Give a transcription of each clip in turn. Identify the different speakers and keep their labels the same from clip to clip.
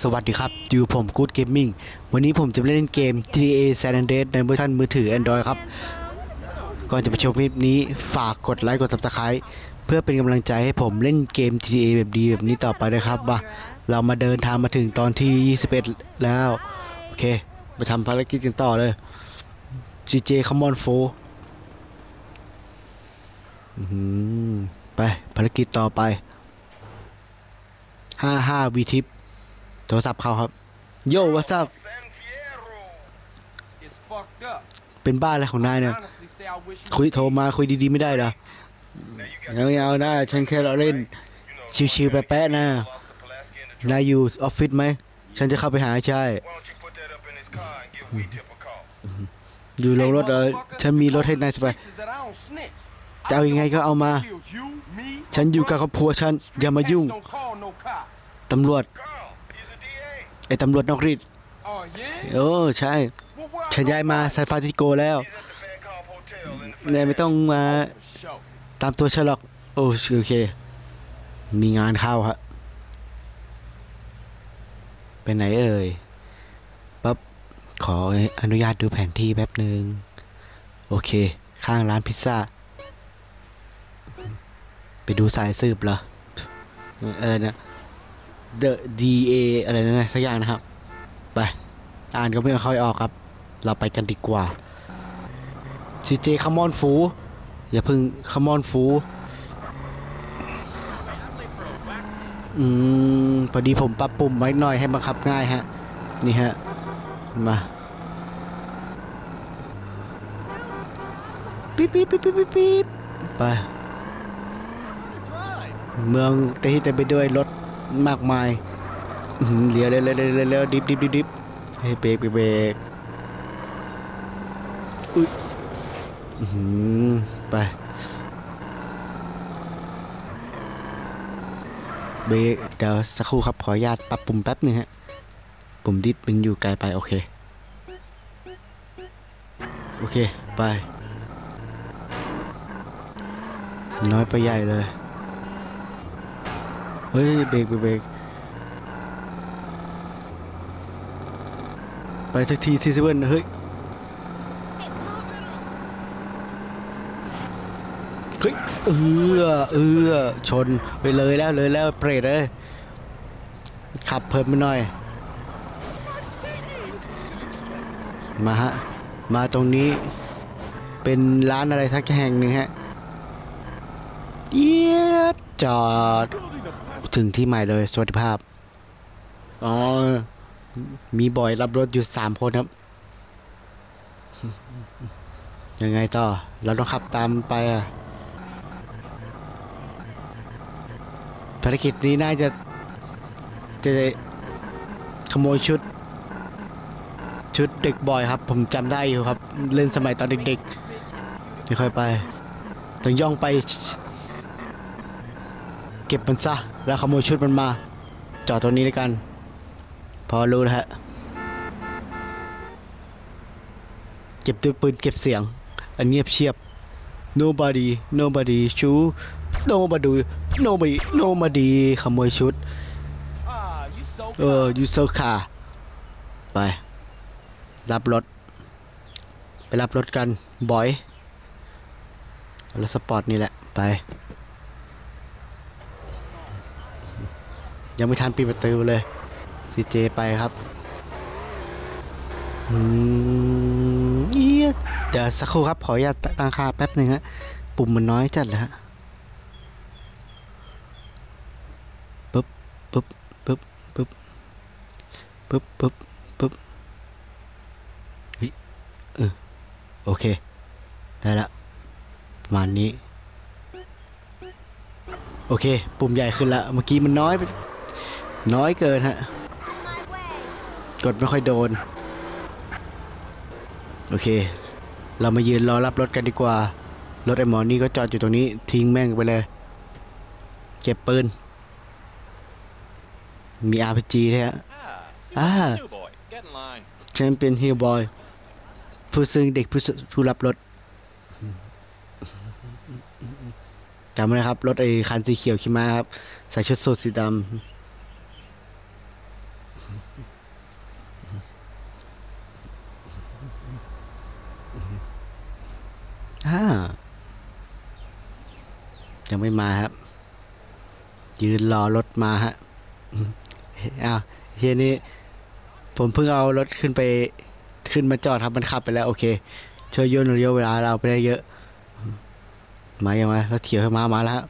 Speaker 1: สวัสดีครับ อยู่ผม Good Gaming วันนี้ผมจะเล่นเกม GTA San Andreas ในเวอร์ชันมือถือ Android ครับ ก่อนจะไปชมคลิปนี้ฝากกดไลค์กด Subscribe เพื่อเป็นกำลังใจให้ผมเล่นเกม GTA แบบดีแบบนี้ต่อไปนะครับว่าเรามาเดินทางมาถึงตอนที่ 21 แล้ว โอเคไปทำภารกิจกันต่อเลย CJ Come on 4ไปภารกิจต่อไป55 V tip โท ทรศัพท์เขาครับ โย่
Speaker 2: วั
Speaker 3: สซับ
Speaker 1: เป็นบ้านอะไรของนายเนี่ย คุยโทรมาคุยดีๆไม่ได้เหรอยังไม่เอานะฉันแค่เราเล่น ชิวๆแป๊ะๆนะ นายอยู่ออฟฟิศไหม ฉันจะเข้าไปหาใช่ อยู่ลงรถเล
Speaker 3: ย
Speaker 1: ฉันมีรถให้นายสบายจะเอายังไงก็เอามา ฉันอยู่กับครอบครัวฉันอย่ามายุ่ง ตำรวจ
Speaker 2: Carl, he's a DA.
Speaker 1: ไอ้ตำรวจนอกรีด
Speaker 3: Oh yeah?
Speaker 1: โอ้ใช่
Speaker 3: Well, where I
Speaker 1: ฉัน
Speaker 3: go
Speaker 1: ย้ายมา
Speaker 3: find
Speaker 1: ซานฟรานซิสโกแล้ว
Speaker 2: He's at the Fan Cop Hotel in the
Speaker 1: นายไม่ต้องมา
Speaker 3: you? For sure.
Speaker 1: ตามตัวฉันหรอก โอ้โอเค มีงานเข้าฮะไปไหนเอ่ยปั๊บขออนุญาตดูแผนที่แป๊บหนึ่งโอเค ข้างร้านพิซซ่า ไปดูสายสืบเหรอ เออนะ The DA อะไรนั่นนะสักอย่างนะครับ ไป อ่านก็ไม่ค่อยออกครับ เราไปกันดีกว่า CJ คัมมอนฟูอย่าพึ่งคัมอนฟูอืมพอดีผมปรับปุ่มไว้หน่อยให้บังคับง่ายฮะ นี่ฮะ มาปิ๊บปิ๊บปิ๊บปิ๊บปิ๊บปิ๊บไป เมืองเต็มที่เต็มไปด้วยรถ มากมายอื้อหือเลี้ยวเร็วเร็วเร็วเร็วดิบดิบดิบดิบเฮ้เบรกเบรกอุ้ยไปเบรกเดี๋ยวสักครู่ครับขออนุญาตปรับปุ่มแป๊บนึงฮะปุ่มดิสมันอยู่ไกลไปโอเคโอเค ไป น้อยไปใหญ่เลย เฮ้ยเบรกเบรกเบรกไปสักทีซีเซเว่นเฮ้ยเฮ้ยเออเออชนไปเลยแล้วเลยแล้วเปรตเลยขับเพิ่มไปหน่อย มาฮะ มาตรงนี้เป็นร้านอะไรสักแห่งหนึ่งฮะเอียดจอด ถึงที่ใหม่เลย สวัสดิภาพ อ๋อ มีบ่อยรับรถอยู่สามคนครับ ยังไงต่อ เราต้องขับตามไปอะภารกิจนี้น่าจะ จะขโมยชุด ชุดเด็กบ่อยครับ ผมจำได้อยู่ครับ เล่นสมัยตอนเด็กๆไม่ค่อยไป ต้องย่องไป เก็บมันซะ แล้วขโมยชุดมันมา จอดตรงนี้แล้วกัน พอรู้แล้วฮะ เก็บด้วยปืนเก็บเสียง อันเงียบเชียบ nobody nobody ชู nobody nobody nobody ขโมยชุด
Speaker 3: Ah, you so
Speaker 1: เออยูโซคาไป รับรถ ไปรับรถกัน บอยรถสปอร์ตนี่แหละ ไป ยังไม่ทันปิดประตูเลยซีเจไปครับอืมเียดเดี๋ยวสักครู่ครับ ขออนุญาตตั้งค่าแป๊บหนึ่งฮะ ปุ่มมันน้อยจัดเลยฮะปึ๊บปึ๊บปึ๊บปึ๊บปึ๊บปึ๊บปึ๊บเฮ้ยเออโอเค ได้ละประมาณนี้ โอเค ปุ่มใหญ่ขึ้นละเมื่อกี้มันน้อยไป น้อยเกินฮะ กดไม่ค่อยโดน โอเค เรามายืนรอรับรถกันดีกว่า รถไอ้หมอนี่ก็จอดอยู่ตรงนี้ ทิ้งแม่งไปเลย เก็บปืน มี RPG ด้วยฮะ
Speaker 4: Ah,
Speaker 1: Ah.
Speaker 4: ah. new boy. Get in line.
Speaker 1: ฉันเป็นฮิลบอย ผู้ซึ่งเด็กผู้สผู้รับรถจำไว้นะครับ รถไอ้คันสีเขียวขี่มาครับ ใส่ชุดสูทสีดำ อ่ายังไม่มาครับ ยืนรอรถมาฮะอ้าวเฮียนี่ผมเพิ่งเอารถขึ้นไป ขึ้นมาจอดครับมันขับไปแล้ว โอเค ช่วยย่นระยะเวลาเราไปได้เยอะ มายังไงรถเขียวมามาแล้ว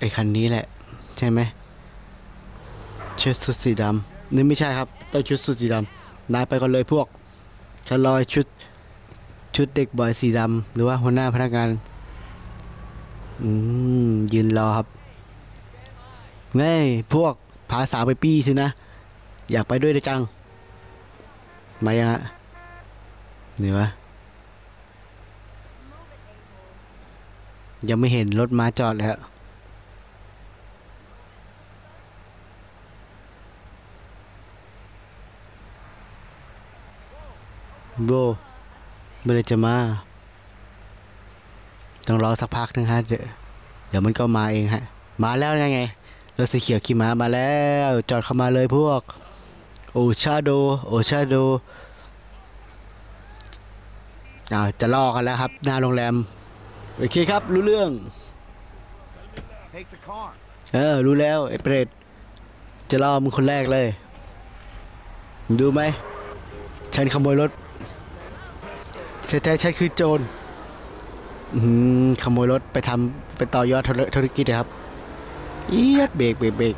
Speaker 1: ไอ้คันนี้แหละ ใช่ไหม ชุดสุดสีดำนี่ไม่ใช่ครับต้องชุดสุดสีดำนายไปก่อนเลยพวกฉันรอชุดชุดเด็กบอยสีดำหรือว่าหัวหน้าพนักงานอืมยืนรอครับไงพวกพาสาวไปปี้สินะ อยากไปด้วยเลยจัง มายังฮะนี่วะยังไม่เห็นรถมาจอดเลยฮะ โบเมื่อไหรจะมา ต้องรอสักพักนึงฮะ เดี๋ยวเดี๋ยวมันก็มาเองฮะ มาแล้วยังไงรถสีเขียวขี่ม้ามาแล้ว จอดเข้ามาเลยพวก โอชาโด โอชาโดอ่าจะลอกกันแล้วครับ หน้าโรงแรม โอเคครับ รู้เรื่อง เออ รู้แล้ว ไอ้เปรตจะล่อมึงคนแรกเลย ดูไหมฉันขโมยรถ แท้ๆฉันคือโจรขโมยรถไปทำไปต่อยอดธุรกิจนะครับเอียดเบรกเบรกเบรก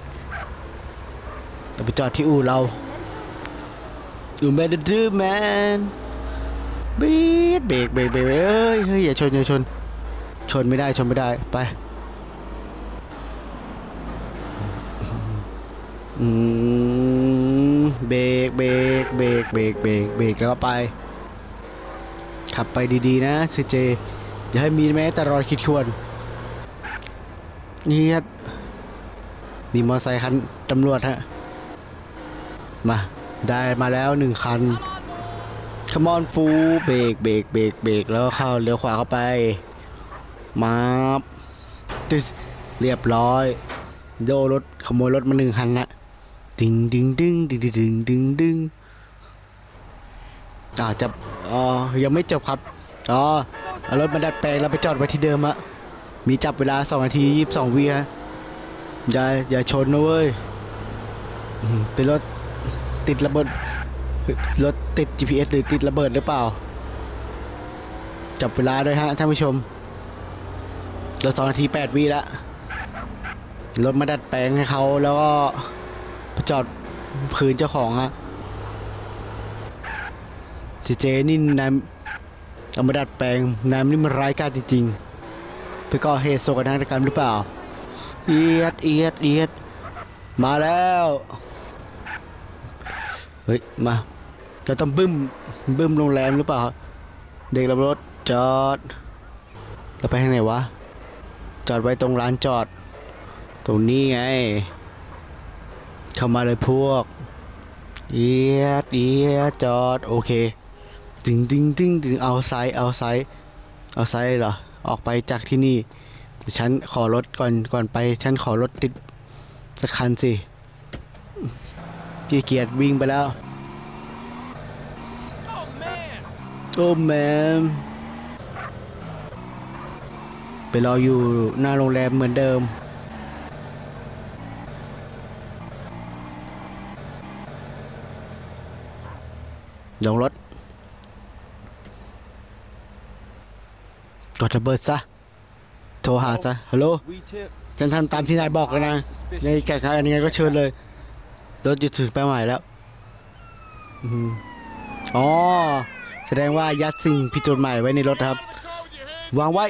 Speaker 1: เอาไปจอดที่อู่เราอู่แมนดื้อแมนเบีดเบรกเบรกเบรกเอ้ยเฮ้ยอย่าชนอย่าชน ชนไม่ได้ชนไม่ได้ไปเบรกเบรกเบรกเบรกเบรกเบรกแล้วก็ไป ขับไปดีๆนะซีเจอย่าให้มีแม้แต่รอยขีดชวนนี่ฮะนี่มอเไซค์คันตำรวจฮะ มาได้มาแล้วหนึ่งคันขมอนฟูเบรกเบรกเบรกเบรกแล้วเข้าเลี้ยวขวาเข้าไป มาติสเรียบร้อย โดรถขโมยรถมาหนึ่งคันนะดึงดึงดึงดึงดึงดึงดึง อาจจะอ๋อยังไม่จบครับอ๋อเอารถมาดัดแปลงแล้วไปจอดไว้ที่เดิมอะมีจับเวลาสองนาทียี่สิบสองวิฮะอย่าอย่าชนนะเว้ยเป็นรถติดระเบิดรถติด GPS หรือติดระเบิดหรือเปล่า จับเวลาด้วยฮะท่านผู้ชมเราสองนาทีแปดวิแล้วรถมาดัดแปลงให้เขาแล้วก็จอดคืนเจ้าของอะ เจเจนี่นายเอามาดัดแปลงนายนี่มันร้ายกาจจริงๆไปก่อเหตุโศกนาฏกรรมหรือเปล่า เอียดเอียดเอียดมาแล้ว เฮ้ย มาจะต้องบึ้มบึ้มโรงแรมหรือเปล่า เด็กรับรถจอดแล้วไปทางไหนวะ จอดไว้ตรงร้านจอด ตรงนี้ไง เข้ามาเลยพวก เอียดเอียดจอด โอเค ดึงดึงดึงดึงเอาไซด์เอาไซด์เอาไซด์เหรอ ออกไปจากที่นี่ ฉันขอรถก่อนก่อนไป ฉันขอรถติดสักคันสิพี่เกียรติวิ่งไปแล้ว โอ้แมมไปรออยู่หน้าโรงแรมเหมือนเดิม ลงรถ กดระเบิดซะ โทรหาซะ ฮัลโหลฉันทำตามที่นายบอกเลยนะ ในแก่การยังไงก็เชิญเลย รถหยุดถึงเป้าหมายแล้ว อ๋อ แสดงว่ายัดสิ่งผิดกฎหมายไว้ในรถครับ วางไว้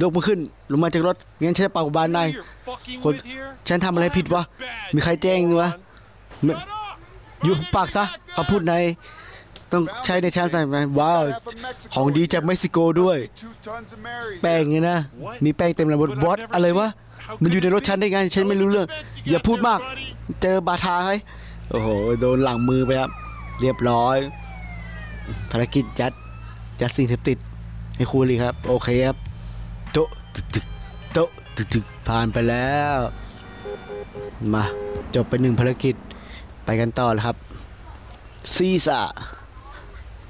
Speaker 1: ยกมือขึ้น ลงมาจากรถ งั้นฉันจะเป่าบานนายคนฉันทำอะไรผิดวะ มีใครแจ้งวะอยู่ปากซะคำพูดในาย ต้องใช้ในชาติสังคมว้าว ของดีจากเม็กซิโกด้วย แป้งไงนะ มีแป้งเต็มเลยบนบอสอะไรวะ มันอยู่ในรถฉันได้ไง ฉันไม่รู้เรื่อง อย่าพูดมาก เจอบาทาให้โอ้โห โดนหลังมือไปครับ เรียบร้อย ภารกิจยัด ยัดสิ่งเสพติด ให้ครูเลยครับ โอเคครับ โต๊ะตึกโต๊ะตึกตึกผ่านไปแล้ว มา จบไปหนึ่งภารกิจ ไปกันต่อเลยครับซีซ่า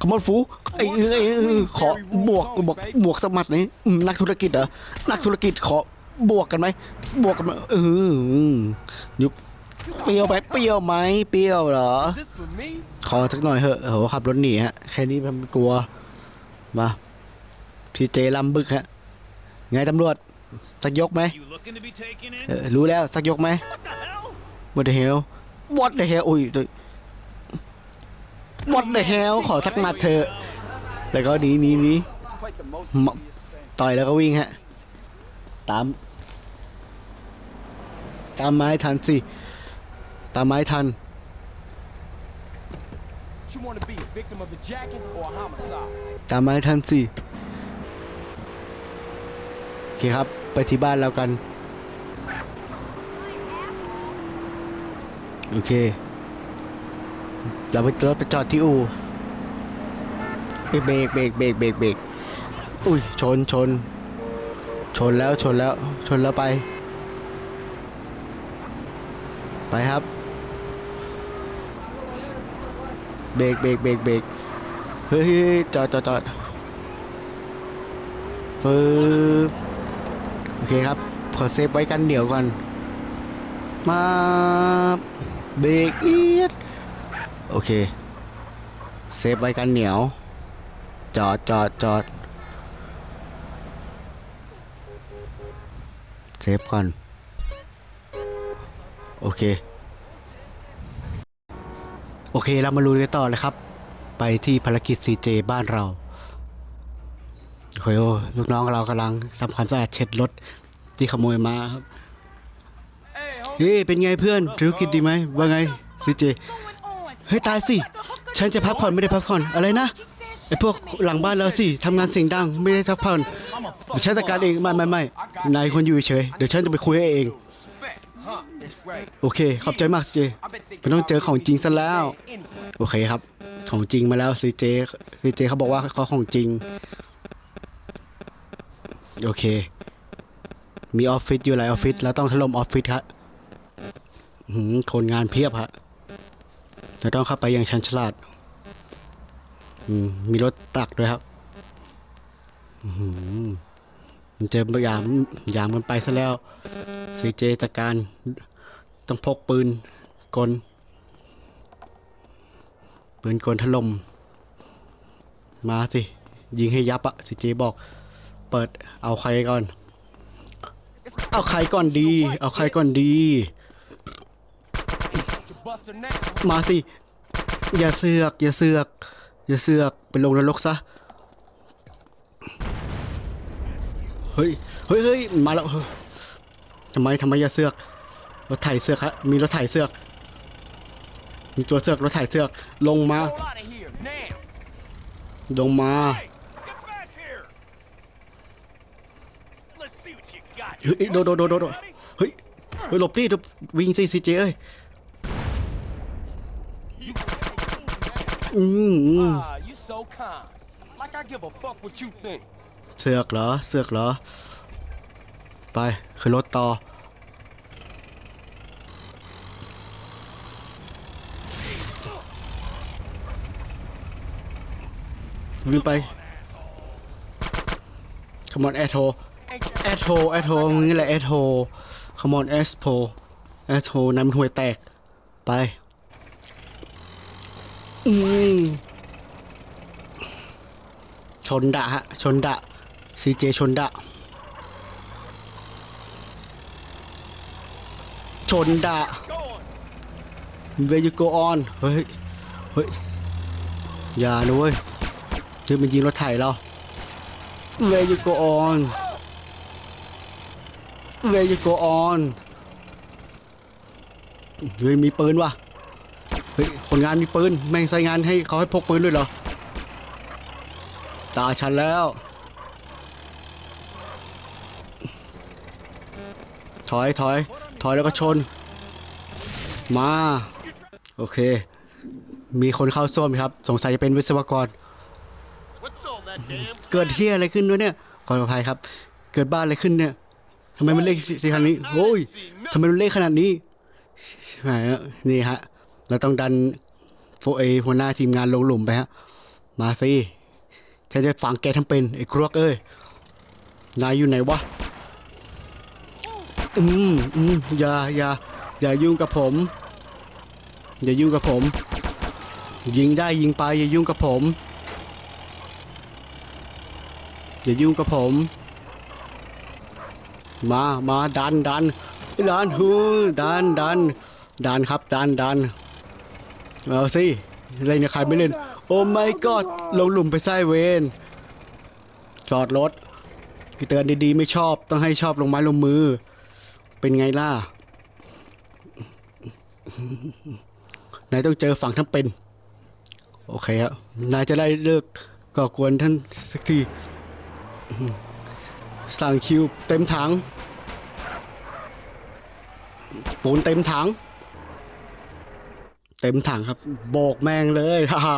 Speaker 1: ขมอนฟูไอ้เอ้ยเอ้ยเอ้ยขอบวกบวกบวกสมัดนี้อืมนักธุรกิจเหรอนักธุรกิจขอบวกกันไหมบวกกันไหมเออยุบเปรี้ยวไหมเปรี้ยวไหมเปรี้ยวเหรอ
Speaker 3: Is this for me?
Speaker 1: ขอสักหน่อยเหอะโหขับรถหนีฮะแค่นี้มันกลัวมาพี่เจลำบึกฮะไงตำรวจสักยกไหม
Speaker 3: You looking to be taken in?
Speaker 1: เออรู้แล้วสักยกไหม
Speaker 3: What the hell?
Speaker 1: What the hell What the hell อุ้ยตัว What the hell ขอสักมัดเถอะ แล้วก็หนีหนีหนี
Speaker 3: Quite the most
Speaker 1: มต่อยแล้วก็วิ่งฮะ ตาม ตามไม้ทันสิ ตามไม้ทัน ตามไม้ทันสิโอเคครับ ไปที่บ้านเรากัน โอเค เราไปรถไปจอดที่อู่เอ้ยเบรกเบรกเบรกเบรกเบรกอุ้ยชนชน ชนแล้วชนแล้ว ชนแล้วไป ไปครับ เบรกเบรกเบรกเบรกเฮ้ยจอดจอดจอดปึ๊บโอเคครับ ขอเซฟไว้กันเดี๋ยวก่อน มาเบรกอีด อเค เซฟไว้กันเหนียว จอดจอดจอดเซฟก่อน โอเค โอเคเรามาลุยกันต่อเลยครับ ไปที่ภารกิจ CJ บ้านเราโอ้ยโอ้ลูกน้องเรากำลังทำความสะอาดเช็ดรถที่ขโมยมาครับเฮ้ยเป็นไงเพื่อนธุรกิจดีไหมว่าไง CJ เฮ้ยตายสิ ฉันจะพักผ่อนไม่ได้พักผ่อนอะไรนะไอ้พวกหลังบ้านเราสิทำงานเสียงดังไม่ได้พักผ่อนเดี๋ยวฉันจัดการเองไม่ไม่ไม่นายคนอยู่เฉยเดี๋ยวฉันจะไปคุยให้เอง
Speaker 3: Respect, huh? That's right.
Speaker 1: โอเค ขอบใจมาก CJ
Speaker 3: I've been thinking
Speaker 1: มันต้องเจอของจริงซะแล้ว
Speaker 3: Anyway,
Speaker 1: โอเคครับ ของจริงมาแล้ว CJ CJ เขาบอกว่าเขาของจริง โอเค มีออฟฟิศอยู่หลายออฟฟิศแล้วต้องถล่มออฟฟิศครับหืมคนงานเพียบฮะ เราต้องเข้าไปอย่างชันฉลาดมีรถตักด้วยครับมันเจอยามยามกันไปซะแล้ว CJ จัดการต้องพกปืนกล ปืนกลถล่มมาสิ ยิงให้ยับอะสิเจบอก เปิดเอาใครก่อน เอาใครก่อนดี เอาใครก่อนดี มาสิ อย่าเสือก อย่าเสือก อย่าเสือก ไปลงนรกซะ เฮ้ย เฮ้ยเฮ้ยมาแล้วเฮ้ยทำไมทำไมอย่าเสือก รถไถเสือกฮะ มีรถไถเสือก มีตัวเสือก รถไถเสือก ลงมา
Speaker 3: Roll out of here now.
Speaker 1: ลงมา
Speaker 3: Hey, get back here. Let's see what you got.
Speaker 1: เฮ้ยโดดโดดโดดโดดเฮ้ยเฮ้ยหลบดิหลบวิ่งสิซีเจเอ้ย อืมอืม
Speaker 3: Ah, you so kind. Like I give a fuck what you think.
Speaker 1: เสือกเหรอ เสือกเหรอ ไปขึ้นรถต่อ วิ่งไป Come on แอทโ Ain't
Speaker 3: that
Speaker 1: แอทโแอทโมึงนี่แหละแอทโ Come on แอสโแอทโนายมันห่วยแตก ไป อืมชนดะฮะ ชนดะซีเจชนดะ ชนดะ
Speaker 3: going?
Speaker 1: Where you go on เฮ้ย เฮ้ย อย่านะเว้ยจะมันยิงรถไถเรา Where you go on Where you go on เฮ้ยมีปืนว่ะ คนงานมีปืนแม่งใส่งานให้เขาให้พกปืนด้วยเหรอตาฉันแล้ว ถอยถอยถอยแล้วก็ชน มา โอเค มีคนเข้าส้วมครับ สงสัยจะเป็นวิศวกร เกิดเที่ยอะไรขึ้นด้วยเนี่ย ขออภัยครับ เกิดบ้านอะไรขึ้นเนี่ยทำไมมันเล็กสิขนาดนี้โอ้ยทำไมมันเล็กขนาดนี้ใช่ไหมฮะนี่ฮะ เราต้องดัน เอหัวหน้าทีมงานลงหลุมไปฮะ มาสิฉันจะฝังแกทั้งเป็นไอ้ครวกเอ้ย นายอยู่ไหนวะ อืมอืมอย่าอย่าอย่ายุ่งกับผม อย่ายุ่งกับผม ยิงได้ยิงไปอย่ายุ่งกับผม อย่ายุ่งกับผม มามาดันดันดันฮูดันดันดันครับดันดัน เอาสิเล่นกับใครไม่เล่น โอ้ไม่กอดลงหลุมไปไส้เวนจอดรถพี่เตือนดีๆ ไม่ชอบ ต้องให้ชอบลงไม้ลงมือ เป็นไงล่ะ นายต้องเจอฝั่งทั้งเป็น โอเคครับนายจะได้เลิกก่อกวนท่านสักที สั่งคิวเต็มถังปูนเต็มถัง เต็มถังครับ โบกแมงเลยฮ่า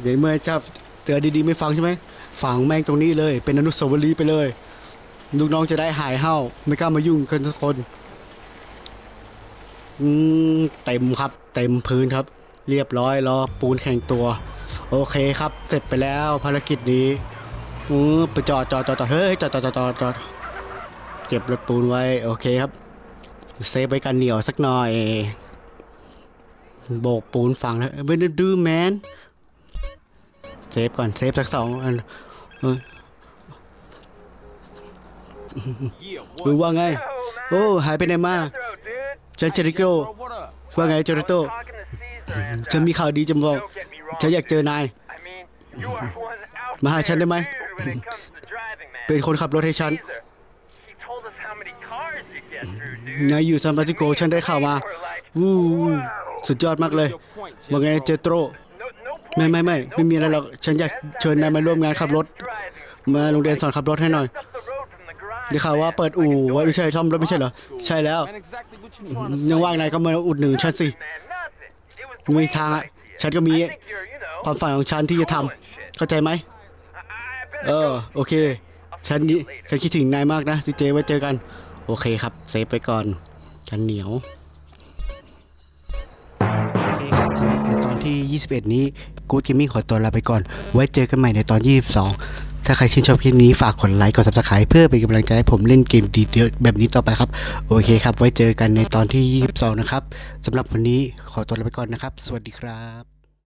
Speaker 1: เดี๋ยวเมื่อจ้าเตือนดีๆไม่ฟังใช่ไหมฝังแมงตรงนี้เลย เป็นอนุสาวรีย์ไปเลยลูกน้องจะได้หายเห่าไม่กล้ามายุ่งกันทุกคนอืมเต็มครับ เต็มพื้นครับ เรียบร้อยรอปูนแข่งตัว โอเคครับ เสร็จไปแล้วภารกิจนี้อือไปจอดจอดจอดจอดเฮ้ยจอดจอดจอดจอดเก็บรถปูนไว้ โอเคครับ เซฟไว้กันเหนียวสักหน่อย โบกปูนฝังแล้วไม่ได้ดื้อแมนเซฟก่อนเซฟสักสองอันเออ
Speaker 3: Yeah,
Speaker 1: รู้
Speaker 3: what?
Speaker 1: ว่าไง โอ้หายไปไหนมาฉันเจริโก
Speaker 3: Bro, what up?
Speaker 1: ว่าไงเจริโตฉันมีข่าวดีจะบอกฉันอยากเจอนาย มาหาฉันได้ไหม เป็นคนขับรถให้ฉัน นายอยู่ซานฟรานซิสโกฉันได้ข่าวมาวู้สุดยอดมากเลย
Speaker 3: What's your point,
Speaker 1: ว่าไง
Speaker 3: Jethro?
Speaker 1: เจโตรไม่ไม่ไม่ไม่มีอะไรหรอกฉันอยากเชิญนายมาร่วมงานขับรถ มาโรงเรียนสอนขับรถให้หน่อยได้ข่าวว่าเปิดอู่ไว้ไม่ใช่ซ่อมรถไม่ใช่เหรอใช่แล้ว
Speaker 3: Man, exactly what you trying to
Speaker 1: ยัง
Speaker 3: say?
Speaker 1: ว่างนายก็มาอุดหนุนฉันสิมีทางอะฉันก็มีความฝันของฉันที่จะทำเข้าใจไหมเออโอเคฉันนี่ฉันคิดถึงนายมากนะซีเจไว้เจอกันโอเคครับ เซฟไปก่อนฉันเหนียว โอเคครับสำหรับในตอนที่ 21 นี้กู๊ดเกมมิ่งขอตัวลาไปก่อน ไว้เจอกันใหม่ในตอน 22 ถ้าใครชื่นชอบคลิปนี้ฝากกดไลค์กด subscribe เพื่อเป็นกำลังใจให้ผมเล่นเกมดีๆแบบนี้ต่อไปครับ โอเคครับ ไว้เจอกันในตอนที่ 22 นะครับสำหรับวันนี้ขอตัวลาไปก่อนนะครับ สวัสดีครับ